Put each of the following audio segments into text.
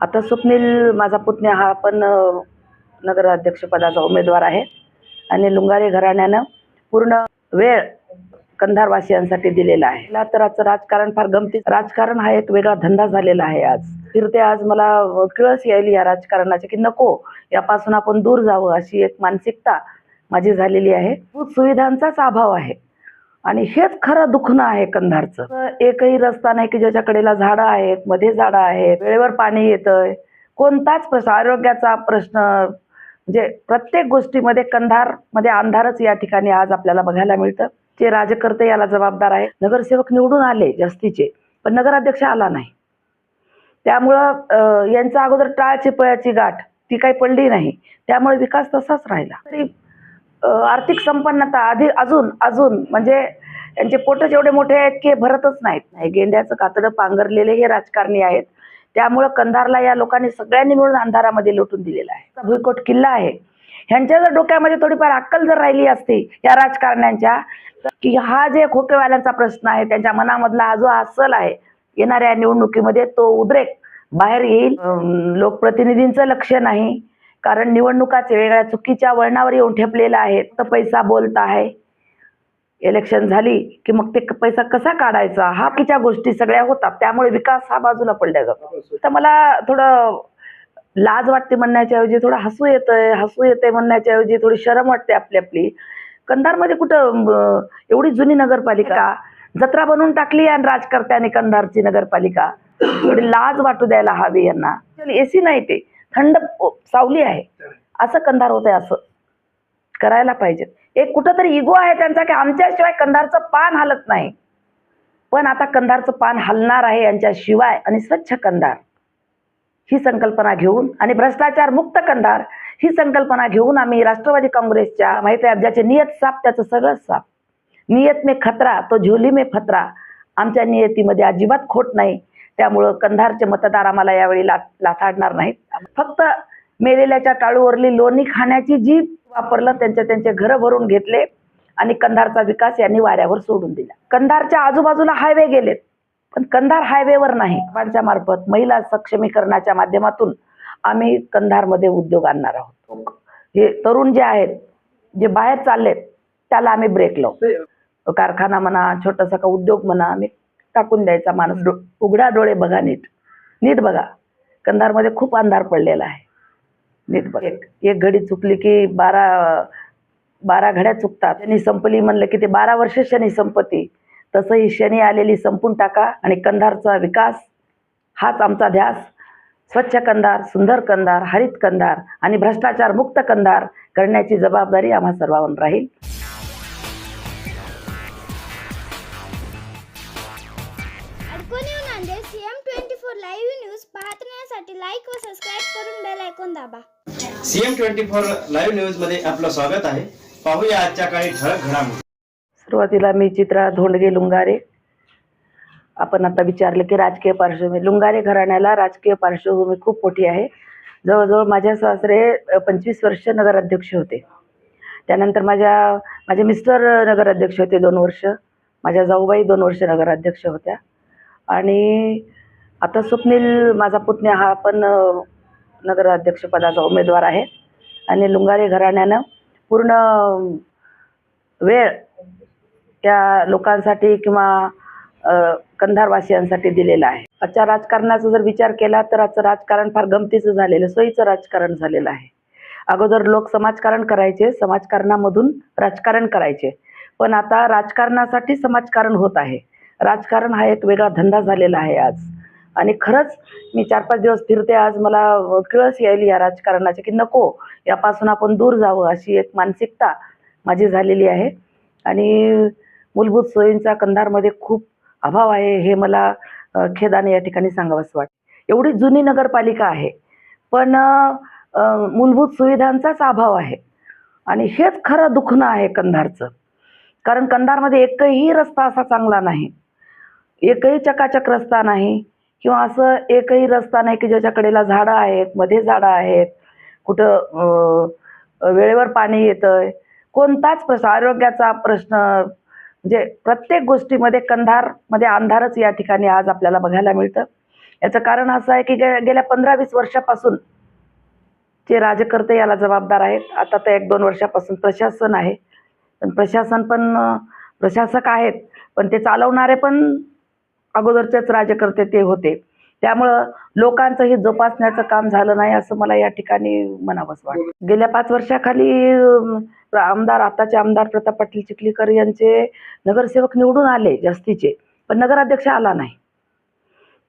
आता स्वप्नील माझा पुतण्या हा पण नगराध्यक्षपदाचा उमेदवार आहे. आणि लुंगारे घराण्यानं पूर्ण वेळ कंधारवासियांसाठी दिलेला आहे. मला तर आजचं राजकारण फार गमती राजकारण हा एक वेगळा धंदा झालेला आहे आज. फिरते आज मला किळस यायली या राजकारणाची की नको यापासून आपण दूर जावं अशी एक मानसिकता माझी झालेली आहे. सुविधांचाच अभाव आहे. आणि हेच खरं दुखणं आहे कंधारचं. एकही रस्ता नाही की ज्याच्या कडेला झाडं आहेत मध्ये झाडं आहेत वेळेवर पाणी येतंय. कोणताच प्रश्न आरोग्याचा प्रश्न म्हणजे प्रत्येक गोष्टीमध्ये कंधारमध्ये अंधारच या ठिकाणी आज आपल्याला बघायला मिळतं. जे राजकर्ते याला जबाबदार आहे नगरसेवक निवडून आले जास्तीचे पण नगराध्यक्ष आला नाही. त्यामुळं यांचा अगोदर टाळची पळाची गाठ ती काही पडली नाही. त्यामुळे विकास तसाच राहिला. तरी आर्थिक संपन्नता आधी अजून अजून म्हणजे त्यांचे पोटच एवढे मोठे आहेत की भरतच नाहीत. नाही गेंड्याचं कातडं पांघरलेले हे राजकारणी आहेत. त्यामुळं कंधारला या लोकांनी सगळ्यांनी मिळून अंधारामध्ये लोटून दिलेला आहे. भुईकोट किल्ला आहे. ह्यांच्या जर डोक्यामध्ये थोडीफार अक्कल जर राहिली असती या राजकारण्यांच्या की हा जे खोकेवाल्यांचा प्रश्न आहे त्यांच्या मनामधला हा जो अस्सल आहे येणाऱ्या निवडणुकीमध्ये तो उद्रेक. बाहेर येईल. लोकप्रतिनिधींचं लक्ष नाही. कारण निवडणुकाचे वेगळ्या चुकीच्या वळणावर येऊन ठेपलेला आहे तर पैसा बोलत आहे. इलेक्शन झाली की मग ते पैसा कसा काढायचा? हा किच्या गोष्टी सगळ्या होतात. त्यामुळे विकास हा बाजूला पडल्या जातो. तर मला थोडं लाज वाटते म्हणण्याच्या ऐवजी थोडं हसू येतंय हसू येते म्हणण्याच्या ऐवजी थोडी शरम वाटते आपली आपली. कंधारमध्ये कुठं एवढी जुनी नगरपालिका? जत्रा बनवून टाकली आणि राजकर्त्याने कंधारची नगरपालिका. थोडी लाज वाटू द्यायला हवी यांना. एसी नाही ते. थंड सावली आहे. असं कंधार होतंय असं. करायला पाहिजे. एक कुठंतरी इगो आहे त्यांचा की आमच्याशिवाय कंधारचं पान हलत नाही. पण आता कंधारचं पान हलणार आहे यांच्याशिवाय आणि स्वच्छ कंधार. ही संकल्पना घेऊन आणि भ्रष्टाचार मुक्त कंधार ही संकल्पना घेऊन आम्ही राष्ट्रवादी काँग्रेसच्या माहिती आहे ज्याचे नियत साप त्याचं सगळं साप. नियत मे खतरा तो झोली मे फतरा. आमच्या नियतीमध्ये अजिबात खोट नाही. त्यामुळं कंधारचे मतदार आम्हाला यावेळी लाथाडणार नाहीत. फक्त मेलेल्याच्या टाळूवरली लोणी खाण्याची जी वापरलं त्यांचे त्यांचे घरं भरून घेतले आणि कंधारचा विकास यांनी वाऱ्यावर सोडून दिला. कंधारच्या आजूबाजूला हायवे गेलेत पण कंधार हायवेवर नाही. बांधच्या मार्फत महिला सक्षमीकरणाच्या माध्यमातून आम्ही कंधारमध्ये उद्योग आणणार आहोत. हे तरुण जे आहेत जे बाहेर चाललेत त्याला आम्ही ब्रेक लावू. कारखाना म्हणा छोटासा का उद्योग म्हणा आम्ही टाकून द्यायचा माणूस. डो उघडा डोळे बघा नीट. नीट बघा. कंधारमध्ये खूप अंधार पडलेला आहे. नीट बघ. एक. एक घडी चुकली की बारा बारा घड्या चुकतात. शनी संपली म्हणलं की ते बारा वर्ष शनी संपती. तसं ही शनी आलेली संपून टाका आणि कंधारचा विकास हाच आमचा ध्यास. स्वच्छ कंधार सुंदर कंधार हरित कंधार आणि भ्रष्टाचार मुक्त कंधार करण्याची जबाबदारी आम्हा सर्वांवर राहील. लाईक व सबस्क्राईब करून बेल ऐकून दाबा. सीएम ट्वेंटी फोर लाईव्ह न्यूजमध्ये आपलं स्वागत आहे. पाहूया आजच्या काही ठळक घडामोडी. सुरुवातीला मी चित्रा धोंडगे लुंगारे. आपण आता विचारलं की राजकीय पार्श्वभूमी लुंगारे घराण्याला राजकीय पार्श्वभूमी खूप मोठी आहे. जवळजवळ माझ्या सासरे पंचवीस वर्ष नगराध्यक्ष होते. त्यानंतर माझ्या माझे मिस्टर नगराध्यक्ष होते दोन वर्ष. माझ्या जाऊबाई दोन वर्ष नगराध्यक्ष होत्या. आणि आता स्वप्नील माझा पुतण्या हा पण नगराध्यक्षपदाचा उमेदवार आहे. आणि लुंगारे घराण्यानं पूर्ण वेळ त्या लोकांसाठी किंवा कंधारवासियांसाठी दिलेला आहे. आजच्या राजकारणाचा जर विचार केला तर आजचं राजकारण फार गमतीचं झालेलं सोयीचं राजकारण झालेलं आहे. अगोदर लोक समाजकारण करायचे समाजकारणामधून राजकारण करायचे. पण आता राजकारणासाठी समाजकारण होत आहे. राजकारण हा एक वेगळा धंदा झालेला आहे आज. आणि खरंच मी चार पाच दिवस फिरते आज मला किळस यायली या राजकारणाची की नको यापासून आपण दूर जावं अशी एक मानसिकता माझी झालेली आहे. आणि मूलभूत सोयींचा कंधारमध्ये खूप अभाव आहे हे मला खेदाने या ठिकाणी सांगावंसं वाटतं. एवढी जुनी नगरपालिका आहे पण मूलभूत सुविधांचाच अभाव आहे. आणि हेच खरं दुखणं आहे कंधारचं. कारण कंधारमध्ये एकही रस्ता असा चांगला नाही. एकही चकाचक रस्ता नाही. किंवा असं एकही रस्ता नाही की ज्याच्या कडेला झाडं आहेत मध्ये झाडं आहेत कुठं वेळेवर पाणी येतंय. कोणताच प्रश्न आरोग्याचा प्रश्न म्हणजे प्रत्येक गोष्टीमध्ये कंधारमध्ये म्हणजे अंधारच या ठिकाणी आज आपल्याला बघायला मिळतं. याचं कारण असं आहे की गे गेल्या पंधरा वीस वर्षापासून जे राजकर्ते याला जबाबदार आहेत आता तर एक दोन वर्षापासून प्रशासन आहे. पण प्रशासन पण प्रशासक आहेत पण ते चालवणारे पण अगोदरचेच राजकर्ते ते होते. त्यामुळं लोकांचं हे जोपासण्याचं काम झालं नाही असं मला या ठिकाणी म्हणावंच वाटतं. गेल्या पाच वर्षाखाली आमदार आताचे आमदार प्रताप पाटील चिखलीकर यांचे नगरसेवक निवडून आले जास्तीचे पण नगराध्यक्ष आला नाही.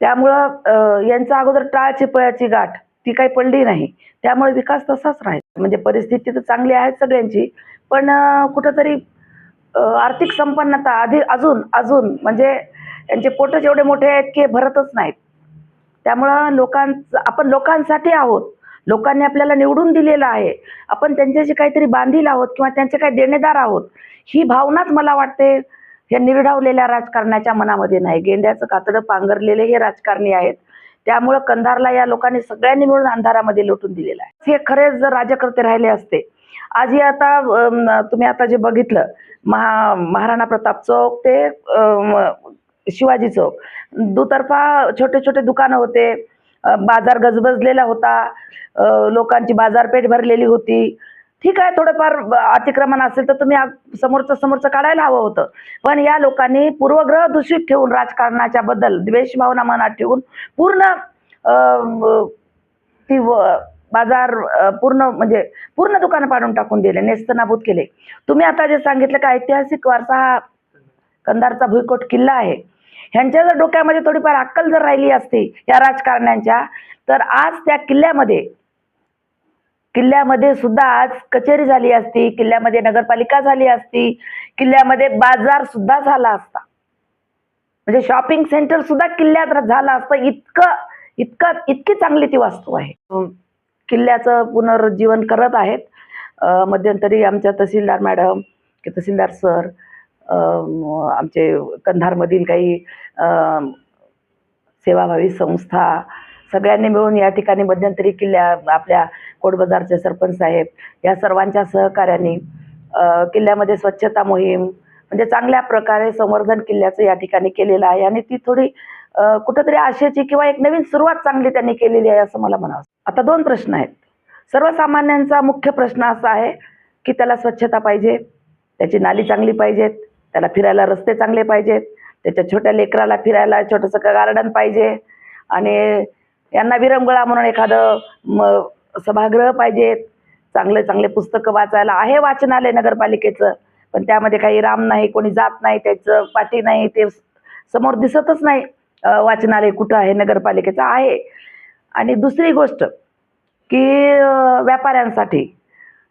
त्यामुळं यांचं अगोदर टाळ चिपळ्याची गाठ ती काही पडली नाही. त्यामुळे विकास तसाच राहील. म्हणजे परिस्थिती तर चांगली आहे सगळ्यांची पण कुठंतरी आर्थिक संपन्नता आधी अजून अजून म्हणजे त्यांचे पोटच एवढे मोठे आहेत की भरतच नाहीत. त्यामुळं लोकांचं आपण लोकांसाठी आहोत. लोकांनी आपल्याला निवडून दिलेलं आहे. आपण त्यांच्याशी काहीतरी बांधील आहोत किंवा त्यांचे काही देणेदार आहोत. ही भावनाच मला वाटते हे निर्ढावलेल्या राजकारणाच्या मनामध्ये नाही. गेंड्याचं कातडं पांघरलेले हे राजकारणी आहेत. त्यामुळं कंधारला या लोकांनी सगळ्यांनी मिळून अंधारामध्ये लोटून दिलेलं आहे. हे खरेच जर राजकर्ते राहिले असते आज हे आता तुम्ही आता जे बघितलं महा महाराणा प्रताप चौक ते शिवाजी चौक. दुतर्फा छोटे छोटे दुकानं होते. बाजार गजबजलेला होता. लोकांची बाजारपेठ भरलेली होती. ठीक आहे थोडंफार ब- अतिक्रमण असेल तर तुम्ही समोरचं समोरचं काढायला हवं होतं. पण या लोकांनी पूर्वग्रह दूषित ठेवून राजकारणाच्या बद्दल द्वेषभावना मनात ठेवून पूर्ण ती व- बाजार पूर्ण म्हणजे पूर्ण दुकानं पाडून टाकून दिले नेस्तनाबूत केले. तुम्ही आता जे सांगितलं का ऐतिहासिक वारसा हा कंधारचा भुईकोट किल्ला आहे. ह्यांच्या जर डोक्यामध्ये थोडीफार अक्कल जर राहिली असती या राजकारण्यांच्या तर आज त्या किल्ल्यामध्ये किल्ल्यामध्ये सुद्धा आज कचेरी झाली असती किल्ल्यामध्ये नगरपालिका झाली असती किल्ल्यामध्ये बाजार सुद्धा झाला असता. म्हणजे शॉपिंग सेंटर सुद्धा किल्ल्यात झालं असतं. इतकं इतकं इतकी चांगली ती वास्तू आहे. किल्ल्याचं पुनरुज्जीवन करत आहेत. मध्यंतरी आमच्या तहसीलदार मॅडम की तहसीलदार सर आमचे कंधारमधील काही सेवाभावी संस्था सगळ्यांनी मिळून या ठिकाणी मध्यंतरी किल्ल्या आपल्या कोटबाजारचे सरपंच साहेब या सर्वांच्या सहकार्याने किल्ल्यामध्ये स्वच्छता मोहीम म्हणजे चांगल्या प्रकारे संवर्धन किल्ल्याचं या ठिकाणी केलेलं आहे. आणि ती थोडी कुठंतरी आशेची किंवा एक नवीन सुरुवात चांगली त्यांनी केलेली आहे असं मला म्हणावं आता दोन प्रश्न आहेत. सर्वसामान्यांचा मुख्य प्रश्न असा आहे की त्याला स्वच्छता पाहिजे त्याची नाली चांगली पाहिजेत त्याला फिरायला रस्ते चांगले पाहिजेत. त्याच्या छोट्या लेकराला फिरायला छोटंसं गार्डन पाहिजे. आणि यांना विरंगुळा म्हणून एखादं म सभागृह पाहिजेत चांगले चांगले पुस्तकं वाचायला. आहे वाचनालय नगरपालिकेचं. पण त्यामध्ये काही राम नाही कोणी जात नाही त्याचं पाठी नाही ते समोर दिसतच नाही. वाचनालय कुठं आहे नगरपालिकेचं आहे. आणि दुसरी गोष्ट की व्यापाऱ्यांसाठी.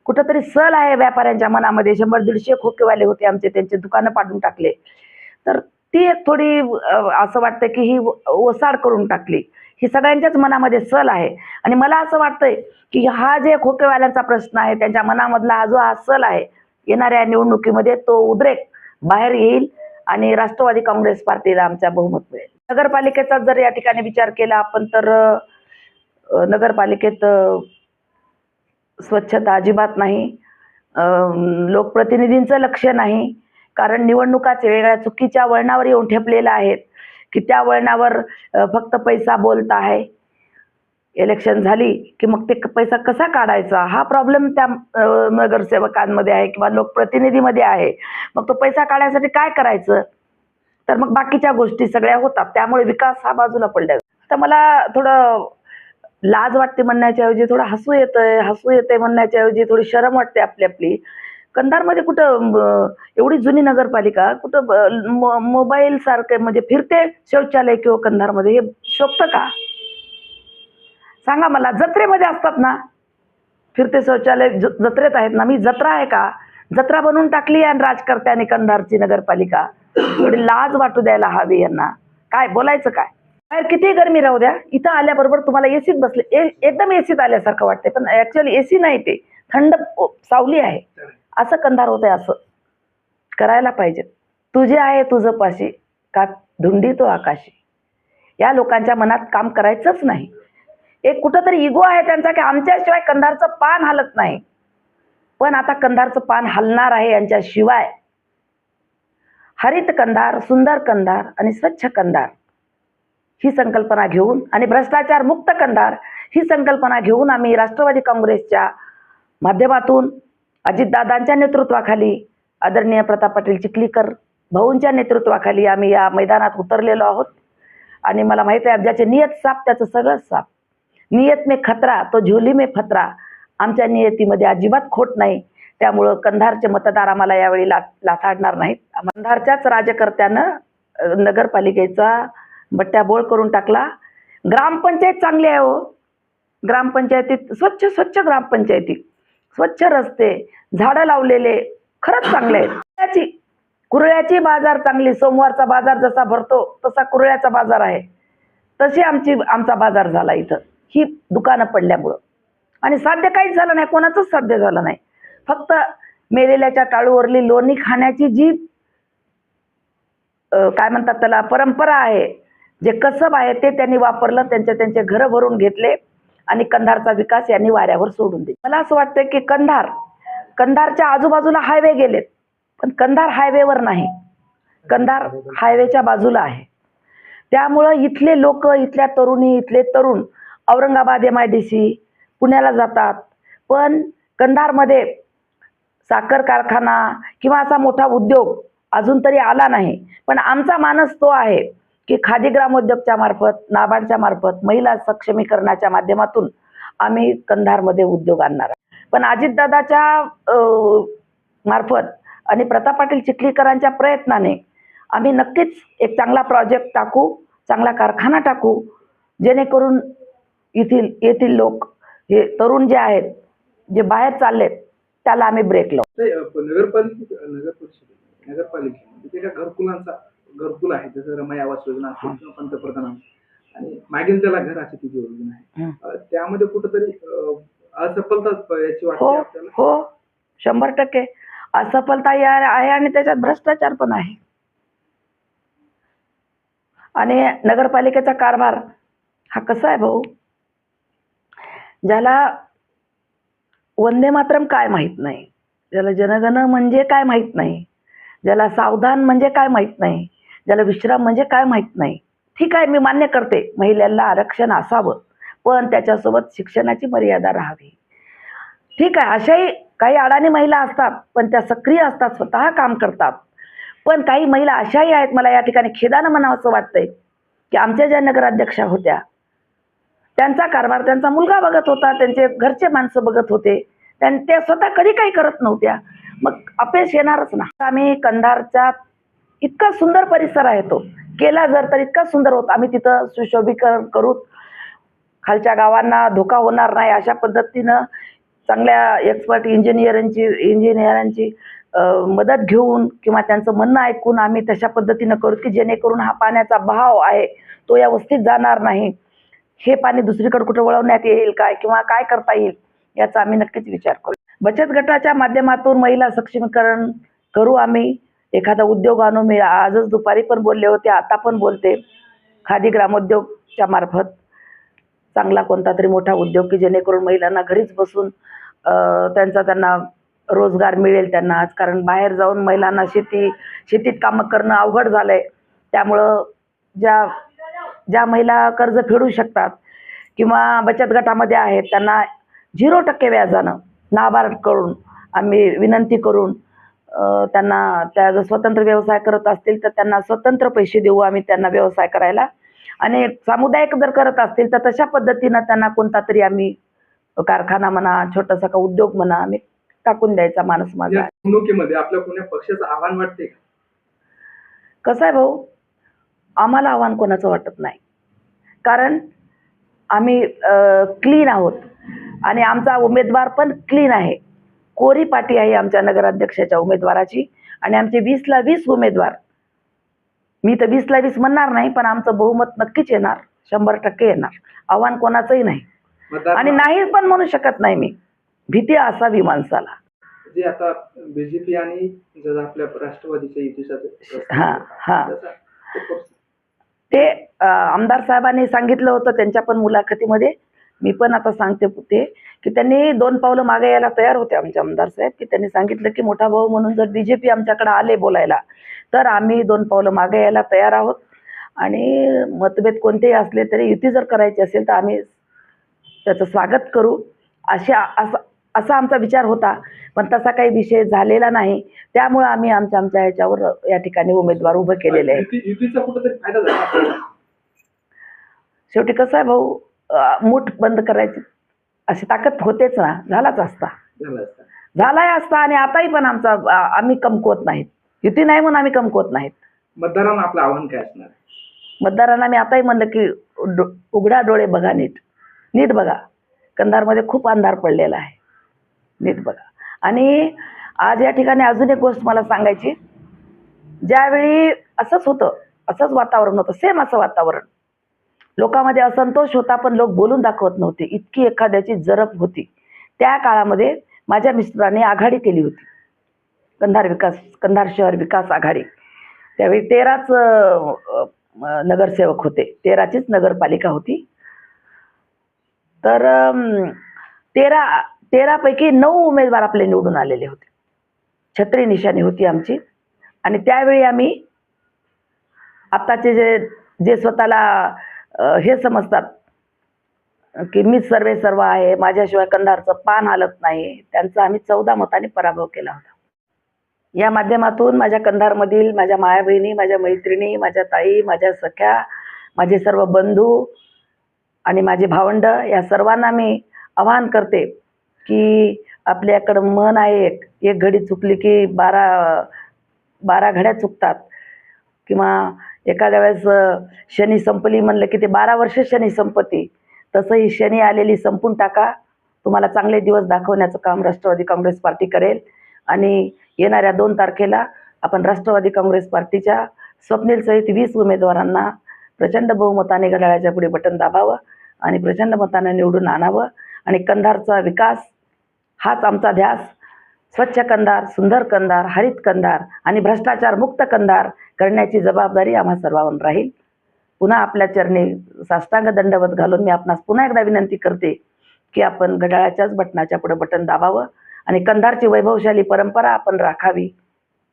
कुठंतरी सल आहे व्यापाऱ्यांच्या मनामध्ये. शंभर दीडशे खोकेवाले होते आमचे त्यांचे दुकानं पाडून टाकले. तर ती एक थोडी असं वाटतं की ही ओसाड करून टाकली. ही सगळ्यांच्याच मनामध्ये सल आहे. आणि मला असं वाटतंय की हा जे खोकेवाल्यांचा प्रश्न आहे त्यांच्या मनामधला हा जो हा सल आहे येणाऱ्या निवडणुकीमध्ये तो उद्रेक बाहेर येईल आणि राष्ट्रवादी काँग्रेस पार्टीला आमच्या बहुमत मिळेल. नगरपालिकेचा जर या ठिकाणी विचार केला आपण तर नगरपालिकेत स्वच्छता अजिबात नाही. लोकप्रतिनिधींचं लक्ष नाही. कारण निवडणुकाच वेगळ्या चुकीच्या वळणावर येऊन ठेपलेल्या आहेत की त्या वळणावर फक्त पैसा बोलत आहे. इलेक्शन झाली की मग ते क- पैसा कसा काढायचा? हा प्रॉब्लेम त्या नगरसेवकांमध्ये आहे किंवा लोकप्रतिनिधीमध्ये आहे. मग तो पैसा काढायसाठी काय करायचं? तर मग बाकीच्या गोष्टी सगळ्या होतात. त्यामुळे विकास हा बाजूला पडला तर मला थोडं लाज वाटते म्हणण्याच्या ऐवजी थोडं हसू येतंय हसू येते म्हणण्याच्या ऐवजी थोडी शरम वाटते आपली आपली. कंधारमध्ये कुठं एवढी जुनी नगरपालिका कुठं मोबाईल सारखे म्हणजे फिरते शौचालय किंवा कंधारमध्ये हे शोभतं का? सांगा मला जत्रेमध्ये असतात ना? फिरते शौचालय जत्रेत आहेत ना? मी जत्रा आहे का? जत्रा बनवून टाकली आणि राजकर्त्याने कंधारची नगरपालिका. थोडी लाज वाटू द्यायला हवी यांना. काय बोलायचं काय? बाहेर किती गरमी राहू द्या इथं आल्याबरोबर तुम्हाला एसीत बसले ए- एकदम एसीत आल्यासारखं वाटते पण ऍक्च्युअली एसी नाही ते. थंड सावली आहे. असं कंधार होतंय असं. करायला पाहिजे. तुझे आहे तुझं पाशी का धुंडी तो आकाशी. या लोकांच्या मनात काम करायचंच नाही. एक कुठंतरी इगो आहे त्यांचा की आमच्याशिवाय कंधारचं पान हलत नाही. पण आता कंधारचं पान हलणार आहे यांच्याशिवाय. हरित कंधार सुंदर कंधार आणि स्वच्छ कंधार. ही संकल्पना घेऊन आणि भ्रष्टाचार मुक्त कंधार ही संकल्पना घेऊन आम्ही राष्ट्रवादी काँग्रेसच्या माध्यमातून अजितदादांच्या नेतृत्वाखाली आदरणीय प्रताप पाटील चिखलीकर भाऊंच्या नेतृत्वाखाली आम्ही या मैदानात उतरलेलो आहोत. आणि मला माहीत आहे ज्याचे नियत साप त्याचं सगळं साप. नियत मे खतरा तो झोली मे फतरा. आमच्या नियतीमध्ये अजिबात खोट नाही. त्यामुळं कंधारचे मतदार आम्हाला यावेळी ला लाथाडणार नाहीत. कंधारच्याच राजकर्त्यानं नगरपालिकेचा बट्ट्या बोळ करून टाकला. ग्रामपंचायत चांगली आहे हो. ग्रामपंचायतीत स्वच्छ स्वच्छ ग्रामपंचायती स्वच्छ रस्ते झाडं लावलेले खरंच चांगले आहेत. कुरळ्याची कुरळ्याची बाजार चांगली सोमवारचा बाजार जसा भरतो तसा कुरळ्याचा बाजार आहे. तशी आमची आमचा बाजार झाला इथं. ही दुकानं पडल्यामुळं. आणि साध्य काहीच झालं नाही कोणाचंच साध्य झालं नाही. फक्त मेलेल्याच्या टाळूवरली लोणी खाण्याची जी काय म्हणतात त्याला परंपरा आहे जे कसब आहे ते त्यांनी वापरलं त्यांचे त्यांचे घरं भरून घेतले आणि कंधारचा विकास यांनी वाऱ्यावर सोडून दिला. मला असं वाटतं की कंधार कंधारच्या आजूबाजूला हायवे गेलेत पण कंधार हायवेवर नाही. कंधार हायवेच्या बाजूला आहे. त्यामुळं इथले लोक इथल्या तरुणी इथले तरुण Aurangabad M I D C पुण्याला जातात. पण कंधारमध्ये साखर कारखाना किंवा असा मोठा उद्योग अजून तरी आला नाही. पण आमचा मानस तो आहे. की खादी ग्रामोद्योगच्या मार्फत नाबार्डच्या मार्फत महिला सक्षमीकरणाच्या माध्यमातून आम्ही कंधारमध्ये उद्योग आणणार पण अजितदादाच्या मार्फत आणि प्रताप पाटील चिखलीकरांच्या प्रयत्नाने आम्ही नक्कीच एक चांगला प्रोजेक्ट टाकू चांगला कारखाना टाकू जेणेकरून येथील येथील लोक हे तरुण जे आहेत जे बाहेर चाललेत त्याला आम्ही ब्रेक लावू. नगरपालिका अ, नगरपालिका म्हणजे घरकुलांचा घरकुल आहे जसं रमाई आवास योजना असेल किंवा पंतप्रधान आणि मागील त्याला घर अशी ती योजना आहे. अ, त्यामध्ये कुठंतरी अ, असफलता याची हो वाटते आपल्याला? हो शंभर टक्के. असफलता या आहे आणि त्याच्यात भ्रष्टाचार पण आहे. आणि नगरपालिकेचा कारभार हा कसा आहे भाऊ? ज्याला वंदे मातरम काय माहीत नाही? ज्याला जनगण म्हणजे काय माहीत नाही? ज्याला सावधान म्हणजे काय माहीत नाही? ज्याला विश्राम म्हणजे काय माहीत नाही. ठीक आहे मी मान्य करते. महिलांना आरक्षण असावं पण त्याच्यासोबत शिक्षणाची मर्यादा राहावी. ठीक आहे अशाही काही अडाणी महिला असतात पण त्या सक्रिय असतात स्वतः काम करतात. पण काही महिला अशाही आहेत मला या ठिकाणी खेदानं म्हणावं असं वाटतंय की आमच्या ज्या नगराध्यक्षा होत्या त्यांचा कारभार त्यांचा मुलगा बघत होता त्यांचे घरचे माणसं बघत होते त्यां त्या स्वतः कधी काही करत नव्हत्या. मग अपेश येणारच ना. आम्ही कंधारच्या इतका सुंदर परिसर आहे तो. केला जर तर इतका सुंदर होत. आम्ही तिथं सुशोभीकरण करू खालच्या गावांना धोका होणार नाही अशा पद्धतीनं चांगल्या एक्सपर्ट इंजिनियरांची इंजिनियरांची मदत घेऊन किंवा त्यांचं म्हणणं ऐकून आम्ही तशा पद्धतीनं करू की जेणेकरून हा पाण्याचा भाव आहे तो या वस्तीत जाणार नाही. हे पाणी दुसरीकडे कुठं वळवण्यात येईल काय किंवा काय करता येईल याचा आम्ही नक्कीच विचार करू. बचत गटाच्या माध्यमातून महिला सक्षमीकरण करू आम्ही. एखादा उद्योग आणू मी आजच दुपारी पण बोलले होते आता पण बोलते. खादी ग्रामोद्योगच्या मार्फत चांगला कोणता तरी मोठा उद्योग की जेणेकरून महिलांना घरीच बसून त्यांचा त्यांना रोजगार मिळेल त्यांना. आज कारण बाहेर जाऊन महिलांना शेती शेतीत कामं करणं अवघड झालं आहे त्यामुळं ज्या ज्या महिला कर्ज फेडू शकतात किंवा बचत गटामध्ये आहेत त्यांना झिरो टक्के व्याजानं नाबार्डकडून आम्ही विनंती करून त्यांना त्या जर स्वतंत्र व्यवसाय करत असतील तर त्यांना स्वतंत्र पैसे देऊ आम्ही त्यांना व्यवसाय करायला. आणि सामुदायिक जर करत असतील तर तशा पद्धतीनं त्यांना कोणता तरी आम्ही कारखाना म्हणा छोटासा का उद्योग म्हणा आम्ही टाकून द्यायचा मानस माझा. आपल्या कोण्या पक्षाचं आव्हान वाटते कसं आहे भाऊ? आम्हाला आव्हान कोणाचं वाटत नाही. कारण आम्ही क्लीन आहोत. आणि आमचा उमेदवार पण क्लीन आहे. कोरी पाटी आहे आमच्या नगराध्यक्षाच्या उमेदवाराची. आणि आमचे वीसला वीस उमेदवार. मी तर वीसला वीस म्हणणार नाही पण आमचं बहुमत नक्कीच येणार. शंभर टक्के येणार. आव्हान कोणाचंही नाही. आणि नाही पण म्हणू शकत नाही मी. भीती असावी माणसाला. जे आता बीजेपी आणि आपल्या राष्ट्रवादीच्या हा हा. ते आमदार साहेबांनी सांगितलं होतं त्यांच्या पण मुलाखतीमध्ये. मी पण आता सांगते ते की त्यांनी दोन पावलं मागे यायला तयार होते आमचे आमदार साहेब की त्यांनी सांगितलं की मोठा भाऊ म्हणून जर बी जे पी आमच्याकडे आले बोलायला तर आम्ही दोन पावलं मागे यायला तयार आहोत. आणि मतभेद कोणतेही असले तरी युती जर करायची असेल तर आम्ही त्याचं स्वागत करू. अशा असा असा आमचा विचार होता पण तसा काही विषय झालेला नाही. त्यामुळं आम्ही आमच्या आमच्या ह्याच्यावर या ठिकाणी उमेदवार उभं केलेले आहे. शेवटी कसं आहे भाऊ मूठ बंद करायची. अशी ताकद होतेच ना. झालाच असता. झाला असता. झालाय असता आणि आताही पण आमचा आम्ही कमकुवत नाहीत. युती नाही म्हणून आम्ही कमकुवत नाहीत. मतदारांना आपलं आव्हान काय असणार? मतदारांना मी आताही म्हणलं की उघडा डोळे बघा नीट. नीट बघा. कंधारमध्ये खूप अंधार पडलेला आहे. नीट बघा. आणि आज या ठिकाणी अजून एक गोष्ट मला सांगायची. ज्यावेळी असंच होतं असंच वातावरण होतं सेम असं वातावरण. लोकांमध्ये असंतोष होता पण लोक बोलून दाखवत नव्हते. इतकी एखाद्याची जरब होती. त्या काळामध्ये माझ्या मिस्टरांनी आघाडी केली होती. कंधार विकास कंधार शहर विकास आघाडी. त्यावेळी तेराच नगरसेवक होते. तेराचीच नगरपालिका होती. तर तेरा तेरापैकी नऊ उमेदवार आपले निवडून आलेले होते. छत्री निशाणी होती आमची. आणि त्यावेळी आम्ही आत्ताचे जे जे स्वतःला हे समजतात की मी सर्वे सर्व आहे माझ्याशिवाय कंधारचं पान हलत नाही. त्यांचा आम्ही चौदा मताने पराभव केला होता. या माध्यमातून माझ्या कंधारमधील माझ्या माया बहिणी माझ्या मैत्रिणी माझ्या ताई माझ्या सख्या माझे सर्व बंधू आणि माझे भावंड या सर्वांना मी आवाहन करते की आपल्याकडं मन आहे एक. एक घडी चुकली की बारा बारा घड्या चुकतात किंवा एखाद्या वेळेस शनी संपली म्हणलं की ते बारा वर्ष शनी संपती तसं ही शनी आलेली संपून टाका. तुम्हाला चांगले दिवस दाखवण्याचं काम राष्ट्रवादी काँग्रेस पार्टी करेल. आणि येणाऱ्या दोन तारखेला आपण राष्ट्रवादी काँग्रेस पार्टीच्या स्वप्नीलसहित वीस उमेदवारांना प्रचंड बहुमताने घड्याळाच्या पुढे बटन दाबावं आणि प्रचंड मताने निवडून आणावं. आणि कंधारचा विकास हाच आमचा ध्यास. स्वच्छ कंधार सुंदर कंधार हरित कंधार आणि भ्रष्टाचार मुक्त कंधार करण्याची जबाबदारी आम्हा सर्वांवर राहील. पुन्हा आपल्या चरणी साष्टांग दंडवत घालून मी आपणास पुन्हा एकदा विनंती करते की आपण घड्याळाच्याच बटनाच्या पुढे बटन दाबावं आणि कंधारची वैभवशाली परंपरा आपण राखावी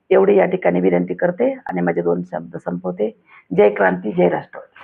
एवढी या ठिकाणी विनंती करते आणि माझे दोन शब्द संपवते. जय क्रांती जय राष्ट्रवादी.